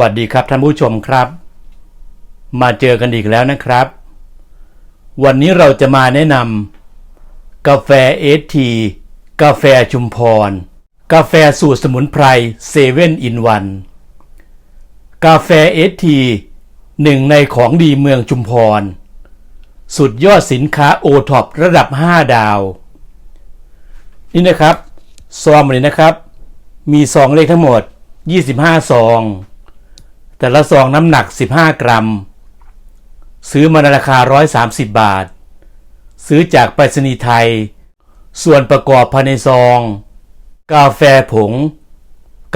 วัสดีครับท่านผู้ชมครับ มาเจอกันอีกแล้วนะครับ วันนี้เราจะมาแนะนำกาแฟเอทีกาแฟชุมพร กาแฟสูตรสมุนไพรเซเว่นอินวันกาแฟเอทีหนึ่งในของดีเมืองชุมพร สุดยอดสินค้าโอท็อประดับ 5 ดาว นี่นะครับ ซองเลยนะครับ มีซองเลขทั้งหมด 25 ซอง แต่ละซองน้ำหนัก 15 กรัม ซื้อมาในราคา 130 บาท ซื้อจากไปรษณีย์ไทย ส่วนประกอบภายในซอง กาแฟผง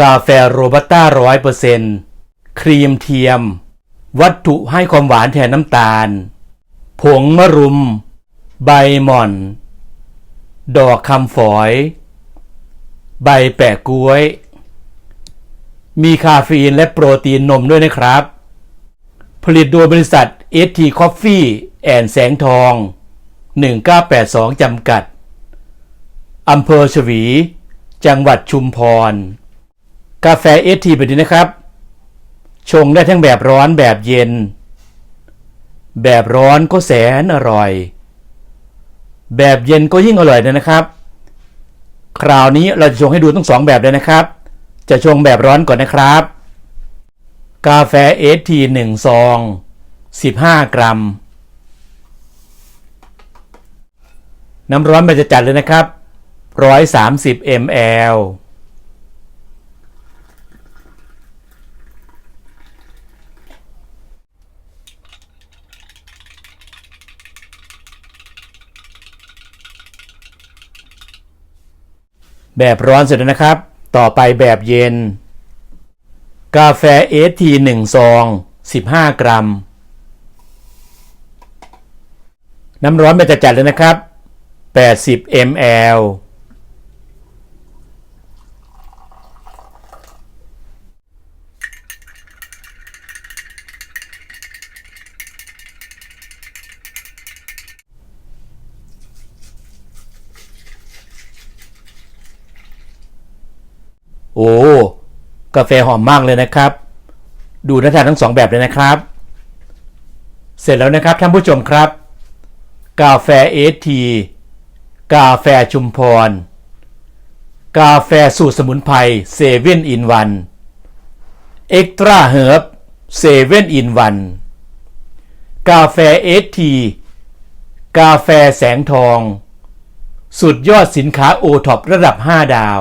กาแฟโรบัสต้าร้อยเปอร์เซนครีมเทียม วัตถุให้ความหวานแทนน้ำตาล ผงมะรุม ใบหม่อน ดอกคำฝอย ใบแปะกล้วย มีคาเฟอีนและโปรตีนนมด้วยนะครับ ผลิตโดยบริษัท ST Coffee แอนแสงทอง 1982 จำกัด อำเภอฉวี จังหวัดชุมพร กาแฟ ST แบบนี้นะครับ ชงได้ทั้งแบบร้อนแบบเย็น แบบร้อนก็แสนอร่อย แบบเย็นก็ยิ่งอร่อยเลยนะครับ คราวนี้เราจะชงให้ดูทั้งสองแบบเลยนะครับ จะชงแบบร้อนก่อนนะครับ กาแฟเอทีหนึ่งซองสิบห้ากรัม น้ำร้อนมันจะจัดเลยนะครับร้อยสามสิบมลแบบร้อนเสร็จแล้วนะครับ ต่อไปแบบเย็น กาแฟเอทีหนึ่งซองสิบห้ากรัม น้ำร้อนเป็นจัดเลยนะครับ 80 ml โอ้ กาแฟหอมมากเลยนะครับ ดูน่าทานทั้งสองแบบเลยนะครับ เสร็จแล้วนะครับท่านผู้ชมครับ กาแฟเอที กาแฟชุมพร กาแฟสูตรสมุนไพรเซเว่นอินวันเอ็กตร้าเฮิร์บเซเว่นอินวันกาแฟเอทีกาแฟแสงทอง สุดยอดสินค้าโอท็อประดับ 5 ดาว